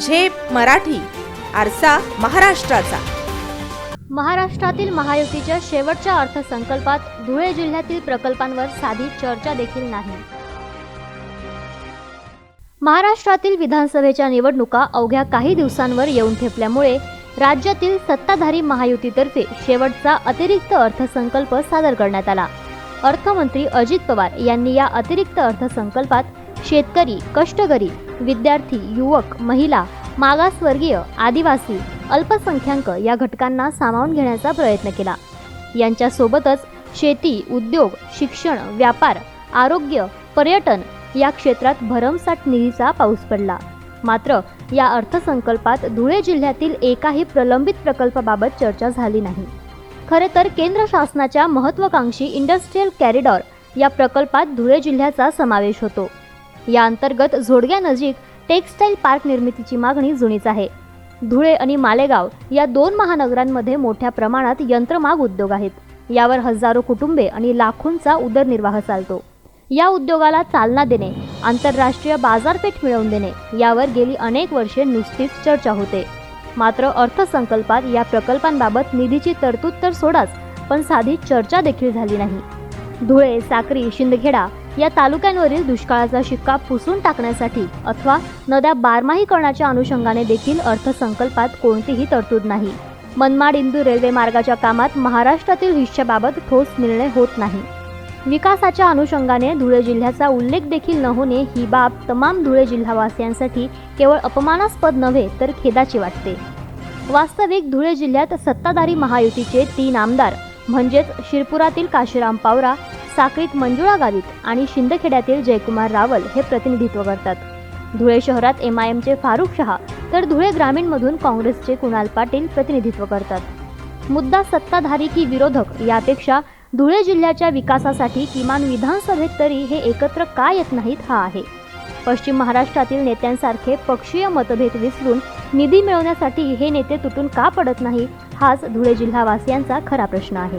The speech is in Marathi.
झेप मराठी आरसा महाराष्ट्राचा. महाराष्ट्रातील महायुतीच्या शेवटच्या अर्थसंकल्पात धुळे जिल्ह्यातील प्रकल्पांवर साधी चर्चा देखील नाही. महाराष्ट्रातील विधानसभेच्या निवडणुका अवघ्या काही दिवसांवर येऊन ठेपल्यामुळे राज्यातील सत्ताधारी महायुतीतर्फे शेवटचा अतिरिक्त अर्थसंकल्प सादर करण्यात आला. अर्थमंत्री अजित पवार यांनी या अतिरिक्त अर्थसंकल्पात शेतकरी कष्टकरी विद्यार्थी युवक महिला मागासवर्गीय आदिवासी अल्पसंख्याक या घटकांना सामावून घेण्याचा प्रयत्न केला. यांच्यासोबतच शेती उद्योग शिक्षण व्यापार आरोग्य पर्यटन या क्षेत्रात भरमसाठ निधीचा पाऊस पडला. मात्र या अर्थसंकल्पात धुळे जिल्ह्यातील एकाही प्रलंबित प्रकल्पाबाबत चर्चा झाली नाही. खरे तर केंद्र शासनाच्या महत्त्वाकांक्षी इंडस्ट्रीयल कॅरिडॉर या प्रकल्पात धुळे जिल्ह्याचा समावेश होतो. या अंतर्गत झोडग्यानजीक टेक्स्टाईल पार्क निर्मितीची मागणी जुनीच आहे. धुळे आणि मालेगाव या दोन महानगरांमध्ये मोठ्या प्रमाणात यंत्रमाग उद्योग आहेत. यावर हजारो कुटुंबे आणि लाखोंचा उदरनिर्वाह चालतो. या उद्योगाला चालना देणे आंतरराष्ट्रीय बाजारपेठ मिळवून देणे यावर गेली अनेक वर्षे नुसतीच चर्चा होते. मात्र अर्थसंकल्पात या प्रकल्पांबाबत निधीची तरतूद तर सोडाच पण साधी चर्चा देखील झाली नाही. धुळे साक्री शिंदखेडा या तालुक्यांवरील दुष्काळाचा शिक्का पुसून टाकण्यासाठी अथवा नद्या बारमाहीकरणाच्या अनुषंगाने देखील अर्थसंकल्पात कोणतीही तरतूद नाही. मनमाड इंदू रेल्वे मार्गाच्या कामात महाराष्ट्रातील हिश्याबाबत ठोस निर्णय होत नाही. विकासाच्या अनुषंगाने धुळे जिल्ह्याचा उल्लेख देखील न होणे ही बाब तमाम धुळे जिल्हावासियांसाठी केवळ अपमानास्पद नव्हे तर खेदाची वाटते. वास्तविक धुळे जिल्ह्यात सत्ताधारी महायुतीचे तीन आमदार म्हणजेच शिरपुरातील काशीराम पावरा साक्रीत मंजुळा गावित आणि शिंदखेड्यातील जयकुमार रावल हे प्रतिनिधित्व करतात. धुळे शहरात एम आय एमचे फारुख शहा तर धुळे ग्रामीणमधून काँग्रेसचे कुणाल पाटील प्रतिनिधित्व करतात. मुद्दा सत्ताधारी की विरोधक यापेक्षा धुळे जिल्ह्याच्या विकासासाठी किमान विधानसभेत तरी हे एकत्र का येत नाहीत हा आहे. पश्चिम महाराष्ट्रातील नेत्यांसारखे पक्षीय मतभेद विसरून निधी मिळवण्यासाठी हे नेते तुटून का पडत नाही हाच धुळे जिल्हावासियांचा खरा प्रश्न आहे.